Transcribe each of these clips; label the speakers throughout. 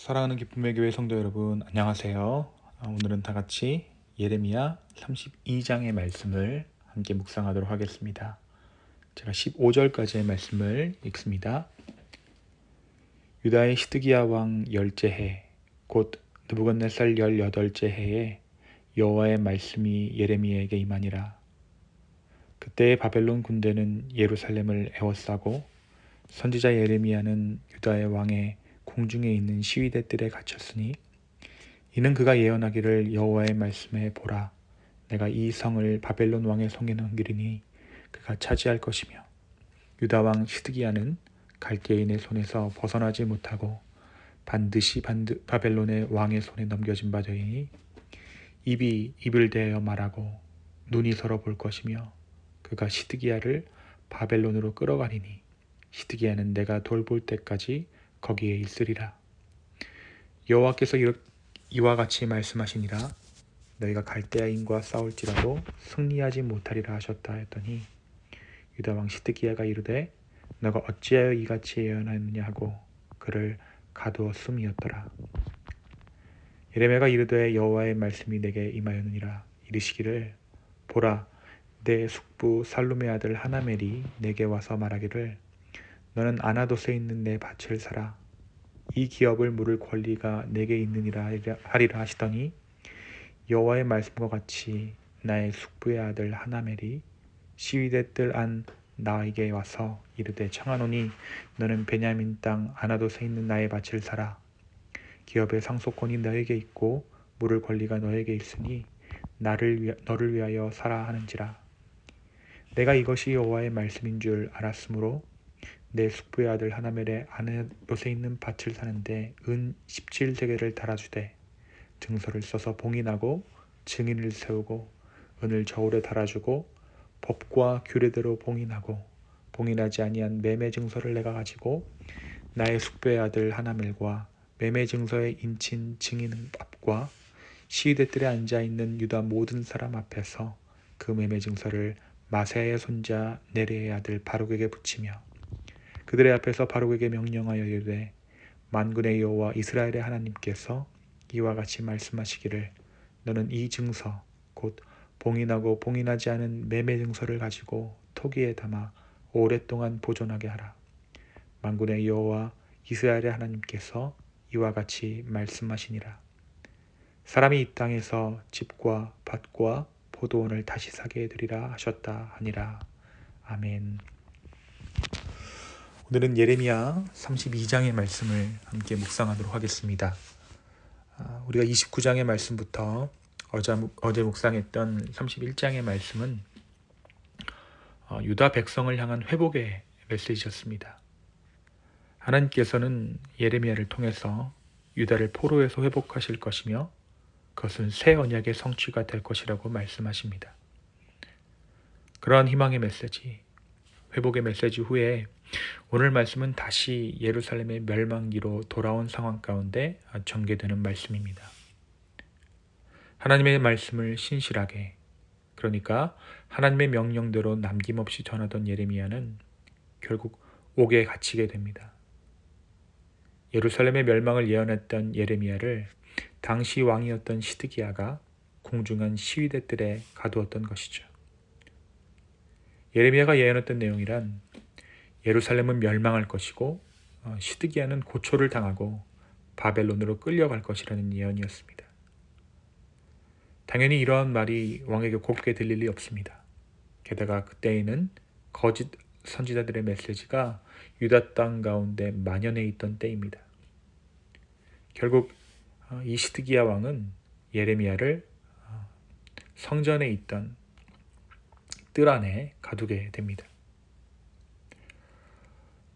Speaker 1: 사랑하는 기쁨의 교회 성도 여러분 안녕하세요. 아, 오늘은 다 같이 예레미야 32장의 말씀을 함께 묵상하도록 하겠습니다. 제가 15절까지의 말씀을 읽습니다. 유다의 시드기야 왕 열째 해, 곧 느부갓네살 열여덟째 해에 여호와의 말씀이 예레미야에게 임하니라. 그때의 바벨론 군대는 예루살렘을 에워싸고 선지자 예레미야는 유다의 왕의 공중에 있는 시위대들에 갇혔으니 이는 그가 예언하기를 여호와의 말씀에 보라. 내가 이 성을 바벨론 왕의 손에 넘기리니 그가 차지할 것이며 유다 왕 시드기야는 갈대인의 손에서 벗어나지 못하고 반드시 반드, 바벨론의 왕의 손에 넘겨진 바 되니 입이 입을 대어 말하고 눈이 서로 볼 것이며 그가 시드기야를 바벨론으로 끌어가리니 시드기야는 내가 돌볼 때까지 거기에 있으리라. 여호와께서 이와 같이 말씀하시니라. 너희가 갈대아인과 싸울지라도 승리하지 못하리라 하셨다 했더니 유다 왕 시드기야가 이르되 너가 어찌하여 이같이 예언하느냐 하고 그를 가두었음이었더라. 예레미야가 이르되 여호와의 말씀이 내게 임하였느니라 이르시기를 보라 내 숙부 살룸의 아들 하나멜이 내게 와서 말하기를 너는 아나도스에 있는 내 밭을 사라. 이 기업을 물을 권리가 내게 있느니라 하리라 하시더니 여호와의 말씀과 같이 나의 숙부의 아들 하나멜이 시위대들 안 나에게 와서 이르되 청하노니 너는 베냐민 땅 아나도스에 있는 나의 밭을 사라. 기업의 상속권이 너에게 있고 물을 권리가 너에게 있으니 나를 위, 너를 위하여 사라 하는지라. 내가 이것이 여호와의 말씀인 줄 알았으므로 내 숙부의 아들 하나멜의 아내 롯에 있는 밭을 사는데 은 17세계를 달아주되 증서를 써서 봉인하고 증인을 세우고 은을 저울에 달아주고 법과 규례대로 봉인하고 봉인하지 아니한 매매 증서를 내가 가지고 나의 숙부의 아들 하나멜과 매매 증서의 인친 증인 앞과 시위대들에 앉아 있는 유다 모든 사람 앞에서 그 매매 증서를 마세의 손자 네레의 아들 바룩에게 붙이며 그들의 앞에서 바로에게 명령하여 이르되 만군의 여호와 이스라엘의 하나님께서 이와 같이 말씀하시기를 너는 이 증서 곧 봉인하고 봉인하지 않은 매매 증서를 가지고 토기에 담아 오랫동안 보존하게 하라. 만군의 여호와 이스라엘의 하나님께서 이와 같이 말씀하시니라. 사람이 이 땅에서 집과 밭과 포도원을 다시 사게 해드리라 하셨다 하니라. 아멘. 오늘은 예레미야 32장의 말씀을 함께 묵상하도록 하겠습니다. 아, 우리가 29장의 말씀부터 어제, 묵상했던 31장의 말씀은 어, 유다 백성을 향한 회복의 메시지였습니다. 하나님께서는 예레미야를 통해서 유다를 포로에서 회복하실 것이며 그것은 새 언약의 성취가 될 것이라고 말씀하십니다. 그러한 희망의 메시지, 회복의 메시지 후에 오늘 말씀은 다시 예루살렘의 멸망기로 돌아온 상황 가운데 전개되는 말씀입니다. 하나님의 말씀을 신실하게 그러니까 하나님의 명령대로 남김없이 전하던 예레미야는 결국 옥에 갇히게 됩니다. 예루살렘의 멸망을 예언했던 예레미야를 당시 왕이었던 시드기야가 공중한 시위대들에 가두었던 것이죠. 예레미야가 예언했던 내용이란 예루살렘은 멸망할 것이고 어, 시드기야는 고초를 당하고 바벨론으로 끌려갈 것이라는 예언이었습니다. 당연히 이러한 말이 왕에게 곱게 들릴 리 없습니다. 게다가 그때에는 거짓 선지자들의 메시지가 유다 땅 가운데 만연해 있던 때입니다. 결국 어, 이 시드기야 왕은 예레미야를 어, 성전에 있던 뜰 안에 가두게 됩니다.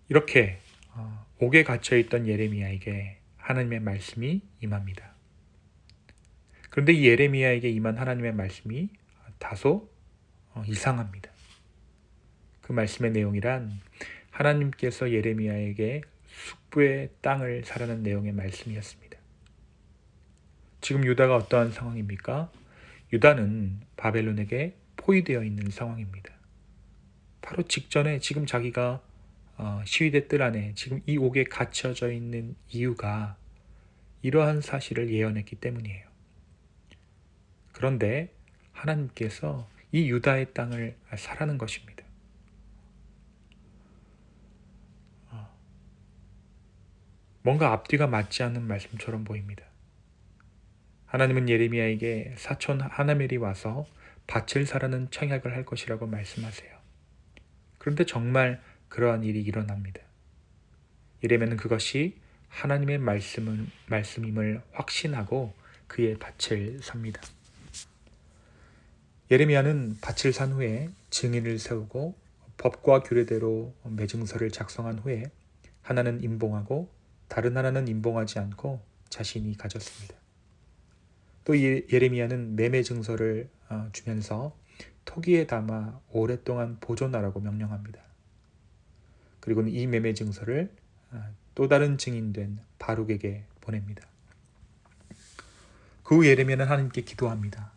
Speaker 1: 이렇게 어, 옥에 갇혀 있던 예레미야에게 하나님의 말씀이 임합니다. 그런데 이 예레미야에게 임한 하나님의 말씀이 다소 어, 이상합니다. 그 말씀의 내용이란 하나님께서 예레미야에게 숙부의 땅을 사라는 내용의 말씀이었습니다. 지금 유다가 어떠한 상황입니까? 유다는 바벨론에게 포위되어 있는 상황입니다. 바로 직전에 지금 자기가 어, 시위대 뜰 안에 지금 이 옥에 갇혀져 있는 이유가 이러한 사실을 예언했기 때문이에요. 그런데 하나님께서 이 유다의 땅을 사라는 것입니다. 어, 뭔가 앞뒤가 맞지 않는 말씀처럼 보입니다. 하나님은 예레미야에게 사촌 하나멜이 와서 밭을 사라는 청약을 할 것이라고 말씀하세요. 그런데 정말 그러한 일이 일어납니다. 예레미야는 그것이 하나님의 말씀은, 말씀임을 확신하고 그의 밭을 삽니다. 예레미야는 밭을 산 후에 증인을 세우고 법과 규례대로 매증서를 작성한 후에 하나는 임봉하고 다른 하나는 임봉하지 않고 자신이 가졌습니다. 또 예레미야는 매매 증서를 어, 주면서 토기에 담아 오랫동안 보존하라고 명령합니다. 그리고는 이 매매 증서를 어, 또 다른 증인된 바룩에게 보냅니다. 그 후 예레미야는 하나님께 기도합니다.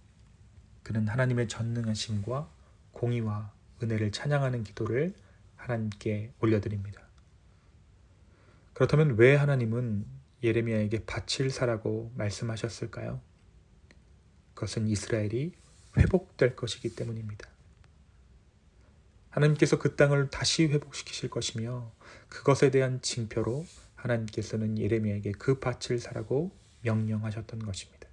Speaker 1: 그는 하나님의 전능하심과 공의와 은혜를 찬양하는 기도를 하나님께 올려드립니다. 그렇다면 왜 하나님은 예레미야에게 밭을 사라고 말씀하셨을까요? 그것은 이스라엘이 회복될 것이기 때문입니다. 하나님께서 그 땅을 다시 회복시키실 것이며 그것에 대한 징표로 하나님께서는 예레미야에게 그 밭을 사라고 명령하셨던 것입니다.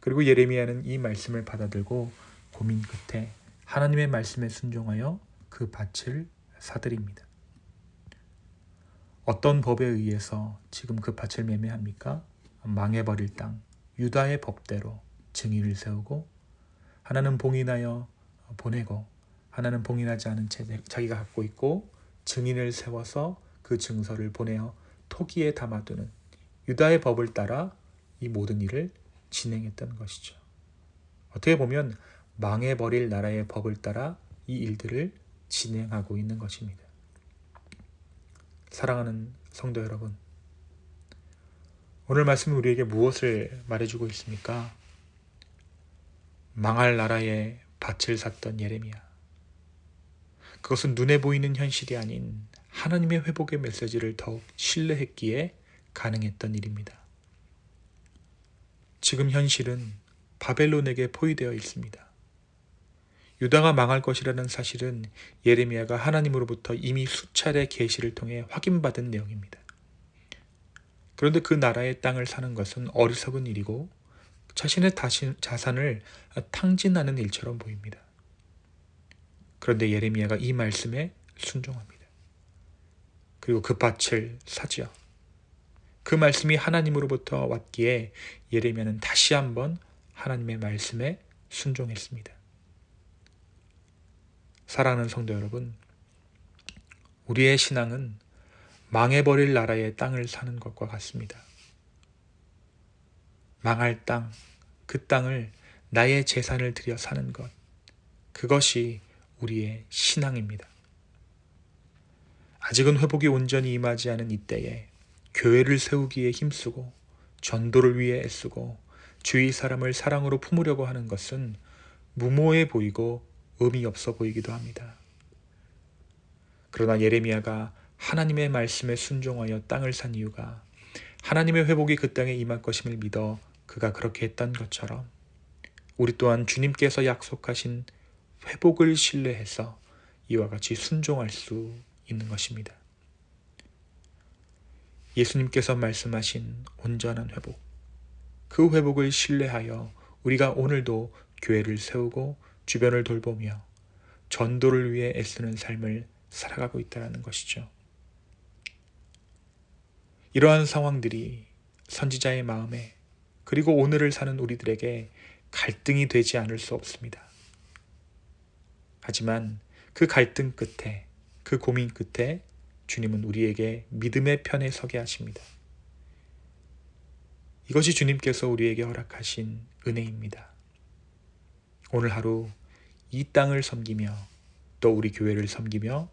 Speaker 1: 그리고 예레미야는 이 말씀을 받아들고 고민 끝에 하나님의 말씀에 순종하여 그 밭을 사들입니다. 어떤 법에 의해서 지금 그 밭을 매매합니까? 망해버릴 땅, 유다의 법대로 증인을 세우고 하나는 봉인하여 보내고 하나는 봉인하지 않은 채 자기가 갖고 있고 증인을 세워서 그 증서를 보내어 토기에 담아두는 유다의 법을 따라 이 모든 일을 진행했던 것이죠. 어떻게 보면 망해버릴 나라의 법을 따라 이 일들을 진행하고 있는 것입니다. 사랑하는 성도 여러분, 오늘 말씀은 우리에게 무엇을 말해주고 있습니까? 망할 나라에 밭을 샀던 예레미야. 그것은 눈에 보이는 현실이 아닌 하나님의 회복의 메시지를 더욱 신뢰했기에 가능했던 일입니다. 지금 현실은 바벨론에게 포위되어 있습니다. 유다가 망할 것이라는 사실은 예레미야가 하나님으로부터 이미 수차례 계시를 통해 확인받은 내용입니다. 그런데 그 나라의 땅을 사는 것은 어리석은 일이고 자신의 자산을 탕진하는 일처럼 보입니다. 그런데 예레미야가 이 말씀에 순종합니다. 그리고 그 밭을 사지요. 그 말씀이 하나님으로부터 왔기에 예레미야는 다시 한번 하나님의 말씀에 순종했습니다. 사랑하는 성도 여러분, 우리의 신앙은 망해버릴 나라의 땅을 사는 것과 같습니다. 망할 땅, 그 땅을 나의 재산을 들여 사는 것, 그것이 우리의 신앙입니다. 아직은 회복이 온전히 임하지 않은 이때에 교회를 세우기에 힘쓰고 전도를 위해 애쓰고 주위 사람을 사랑으로 품으려고 하는 것은 무모해 보이고 의미 없어 보이기도 합니다. 그러나 예레미야가 하나님의 말씀에 순종하여 땅을 산 이유가 하나님의 회복이 그 땅에 임할 것임을 믿어 그가 그렇게 했던 것처럼 우리 또한 주님께서 약속하신 회복을 신뢰해서 이와 같이 순종할 수 있는 것입니다. 예수님께서 말씀하신 온전한 회복, 그 회복을 신뢰하여 우리가 오늘도 교회를 세우고 주변을 돌보며 전도를 위해 애쓰는 삶을 살아가고 있다는 것이죠. 이러한 상황들이 선지자의 마음에 그리고 오늘을 사는 우리들에게 갈등이 되지 않을 수 없습니다. 하지만 그 갈등 끝에, 그 고민 끝에 주님은 우리에게 믿음의 편에 서게 하십니다. 이것이 주님께서 우리에게 허락하신 은혜입니다. 오늘 하루 이 땅을 섬기며 또 우리 교회를 섬기며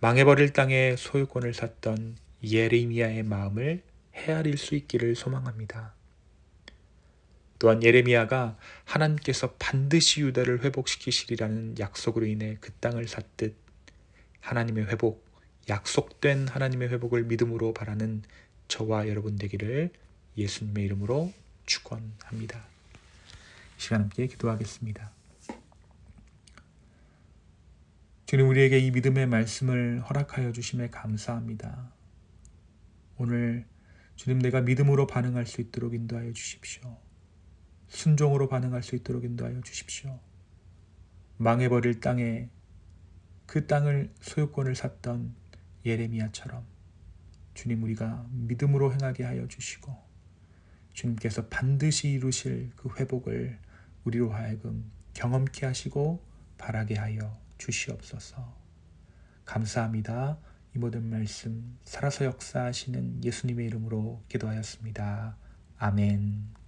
Speaker 1: 망해버릴 땅에 소유권을 샀던 예레미야의 마음을 헤아릴 수 있기를 소망합니다. 또한 예레미야가 하나님께서 반드시 유다를 회복시키시리라는 약속으로 인해 그 땅을 샀듯 하나님의 회복, 약속된 하나님의 회복을 믿음으로 바라는 저와 여러분 되기를 예수님의 이름으로 축원합니다. 이 시간 함께 기도하겠습니다. 주님 우리에게 이 믿음의 말씀을 허락하여 주심에 감사합니다. 오늘 주님 내가 믿음으로 반응할 수 있도록 인도하여 주십시오. 순종으로 반응할 수 있도록 인도하여 주십시오. 망해버릴 땅에 그 땅을 소유권을 샀던 예레미야처럼 주님 우리가 믿음으로 행하게 하여 주시고 주님께서 반드시 이루실 그 회복을 우리로 하여금 경험케 하시고 바라게 하여 주시옵소서. 감사합니다. 이 모든 말씀 살아서 역사하시는 예수님의 이름으로 기도하였습니다. 아멘.